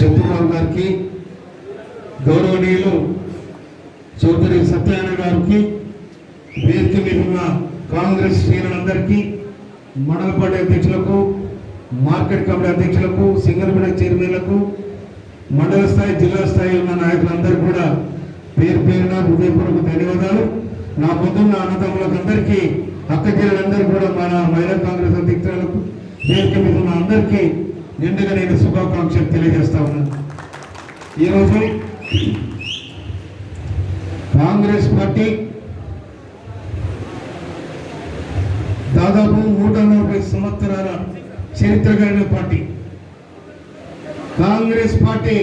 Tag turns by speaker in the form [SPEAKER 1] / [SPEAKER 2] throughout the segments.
[SPEAKER 1] శత్రురావు గారికి గౌరవనీయులు చౌదరి సత్యనారాయణ గారికి వేదిక మీద ఉన్న కాంగ్రెస్ శ్రేణులందరికీ మండలపాటి అధ్యక్షులకు మార్కెట్ కమిటీ అధ్యక్షులకు సింగల్పేట చైర్మన్లకు మండల స్థాయి జిల్లా స్థాయి ఉన్న నాయకులందరికీ కూడా పేరు పేరున హృదయపూర్వక ధన్యవాదాలు. నా పొద్దున్న అన్నదమ్ములకు అందరికీ అక్క చెల్లెలందరికీ కూడా మన మహిళా కాంగ్రెస్ అధ్యక్షులకు వేదిక మీద అందరికీ నిండుగా నేను శుభాకాంక్షలు తెలియజేస్తా ఉన్నాను ఈరోజు కాంగ్రెస్ పార్టీ దాదాపు నూట నలభై సంవత్సరాల చరిత్ర కలిగిన పార్టీ. కాంగ్రెస్ పార్టీ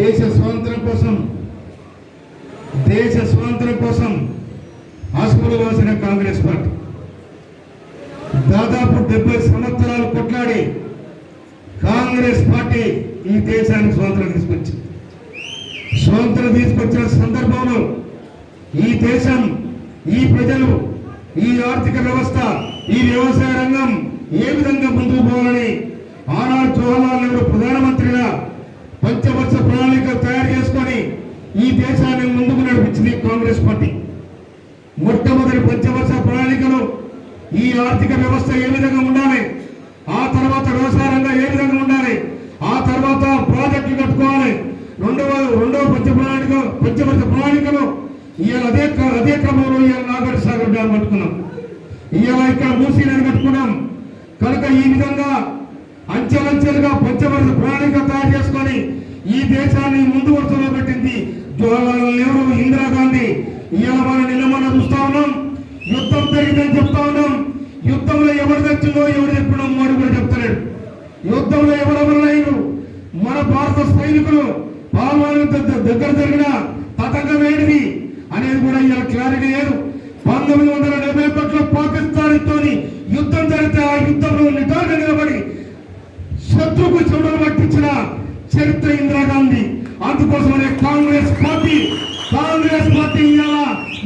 [SPEAKER 1] దేశ స్వాతంత్రం కోసం దేశ స్వాతంత్రం కోసం హాస్పిటల్ వాసిన కాంగ్రెస్ పార్టీ. దాదాపు డెబ్బై సంవత్సరాలు కొట్లాడి కాంగ్రెస్ పార్టీ ఈ దేశానికి స్వాతంత్రం తీసుకొచ్చింది. స్వాతంత్రం తీసుకొచ్చిన సందర్భంలో ఈ దేశం ఈ ప్రజలు ఈ ఆర్థిక వ్యవస్థ ఈ వ్యవసాయ రంగం ఏ విధంగా ముందుకు పోవాలని ఆనాడు జవహర్లాల్ నెహ్రూ ప్రధానమంత్రిగా పంచవర్ష ప్రణాళిక తయారు చేసుకొని ఈ దేశాన్ని ముందుకు నడిపించింది కాంగ్రెస్ పార్టీ. మొట్టమొదటి పంచవర్ష ప్రణాళికలో ఈ ఆర్థిక వ్యవస్థ ఏ విధంగా ఉండాలి ఆ తర్వాత వ్యవసాయ రంగం ఏ విధంగా ఉండాలి ఆ తర్వాత ప్రాజెక్టులు కట్టుకోవాలి రెండవ రెండవ పంచ ప్రణాళిక ప్రణాళికలో ఇవాళ అదే అదే క్రమంలో ఇవాళ నాగర్ సాగర్ డ్యాం కట్టుకున్నాం. ఇవాళ ఇక్కడ మూసీ నేను కట్టుకున్నాం. కనుక ఈ విధంగా అంచెలంచెలుగా పంచవర్ష ప్రణాళిక తయారు చేసుకొని ఈ దేశాన్ని ముందు వరుసలో పెట్టింది జవహర్లాల్ నెహ్రూ ఇందిరాగాంధీ. ఇవాళ మనం నిన్న చూస్తా ఉన్నాం. యుద్ధం జరిగిందని చెప్తా ఉన్నాం. యుద్ధంలో ఎవరు తెచ్చిందో ఎవరు చెప్పినో మోడీ కూడా చెప్తలేడు. యుద్ధంలో ఎవరెవరు మన భారత సైనికులు పాల్గొన దగ్గర జరిగిన తతంగం ఏంటిది అనేది కూడా ఇలా క్లారిటీ లేదు. పంతొమ్మిది వందల డెబ్బై ఒకటిలో పాకిస్తాన్ తోని యుద్ధం జరిగితే ఆ యుద్ధంలో నిటారుగా నిలబడి శత్రుకు చెవులు పట్టించిన చరిత్ర ఇందిరాగాంధీ అందుకోసమనే కాంగ్రెస్ పార్టీ కాంగ్రెస్ పార్టీ ఇవాళ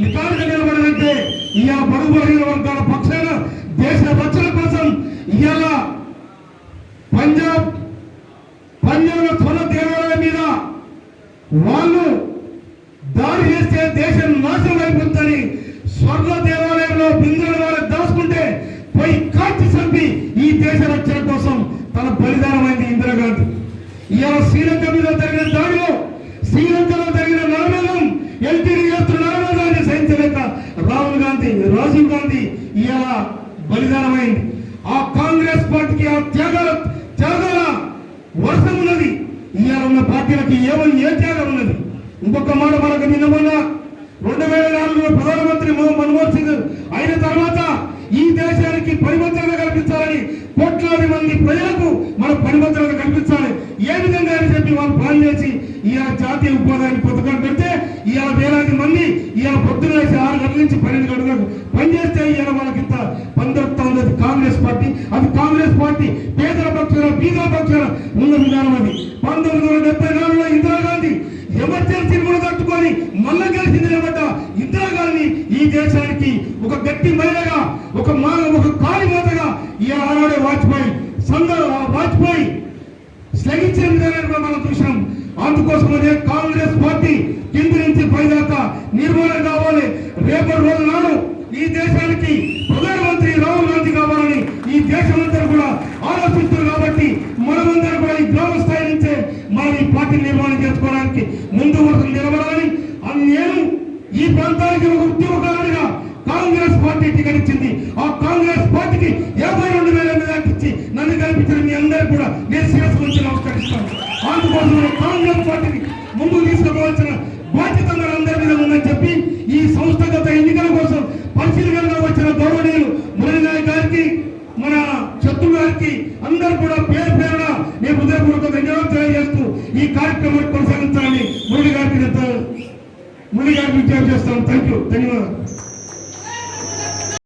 [SPEAKER 1] నిటారుగా నిలబడాలంటే ఇవాళ బడుగు బలహీన వర్గాల పక్షాన దేశ రక్షణ కోసం ఇవాళ పంజాబ్ పంజాబ్ వాళ్ళు దాడి చేస్తే దేశం నాశనం అయిపోతుందని స్వర్ణ దేవాలయంలో బిందుల వారు దాచుకుంటే పోయి కాల్చి చంపి ఈ దేశ రక్షణ కోసం తన బలిదానమైంది ఇందిరాగాంధీ. ఇవాళ శ్రీలంక మీద జరిగిన దాడిలో శ్రీలంకలో జరిగిన నరమేధం ఎల్టీడీ చేస్తున్న నరమేధాన్ని సహించలేక రాహుల్ గాంధీ రాజీవ్ గాంధీ ఇవాళ బలిదానమైంది ఆ కాంగ్రెస్ పార్టీకి ఆ త్యాగాల త్యాగాల వర్షం ఉన్నది. ఇవాళ ఉన్న పార్టీలకు ఏమని ఏ చేయాలని ఉన్నది ఇంకొక మాట మనకు నిన్న మొన్న రెండు వేల నాలుగులో ప్రధానమంత్రి మన్మోహన్ సింగ్ అయిన తర్వాత ఈ దేశానికి పరివర్తన కల్పించాలని కోట్లాది మంది ప్రజలకు మన పరివర్తన కల్పించాలి. ఏ విధంగా అని చెప్పి వాళ్ళు ప్లాన్ చేసి ఇవాళ జాతీయ ఉపాధి పథకాలు పెడితే ఇవాళ వేలాది మంది ఇవాళ ఉన్న విధానం అది. పంతొమ్మిది వందల డెబ్బై నాలుగులో ఇందిరాగాంధీ ఎమర్జెన్సీని కూడా తట్టుకొని మళ్ళా కలిసి నిలబడ్డ ఇందిరాగాంధీ ఈ దేశానికి ఒక గట్టి మహిళగా ఒక మాన ఒక కాళీమాతగా ఈ ఆనాడే వాజ్పేయి సంద వాజ్పేయి శ్లగించిన విధానాన్ని మనం చూసాం అందుకోసమనే కాంగ్రెస్ పార్టీ కింది నుంచి పైదాకా నిర్మూలన కావాలి. రేపటి రోజు నాడు ఈ దేశానికి ప్రధానమంత్రి రాహుల్ గాంధీ కావాలని ఈ దేశమంతా కూడా ఆలోచిస్తారు కాబట్టి మనమందరం కూడా ఈ గ్రామ స్థాయి నుంచే మనం ఈ పార్టీ నిర్మాణం చేసుకోవడానికి ముందు వరకు నిలబడాలని అది నేను ఈ ప్రాంతానికి ఒక ఉద్యమకారుడిగా కాంగ్రెస్ పార్టీ టికెట్ ఇచ్చింది. ఆ కాంగ్రెస్ పార్టీకి యాభై రెండు వేల మెజార్టీ ఇచ్చి నన్ను కల్పించిన మీ అందరూ కూడా నేను శిరస్సు నుంచి నమస్కరిస్తాను. అందుకోసం కాంగ్రెస్ పార్టీని ముందుకు తీసుకుపోవాల్సిన బాధ్యత మన అందరి మీద ఉందని చెప్పి ఈ సంస్థగత ఎన్నికల కోసం పరిశీలనగా వచ్చిన గౌరవనీయులు మురళి నాయక్ గారికి మన శత్రు గారికి అందరు కూడా పేరు పేరున నేను హృదయపూర్వక ధన్యవాదాలు తెలియజేస్తూ ఈ కార్యక్రమాన్ని కొనసాగించాలని మురళి గారికి నేను మురళి గారికి విజ్ఞప్తి చేస్తాను. థ్యాంక్ యూ ధన్యవాదాలు.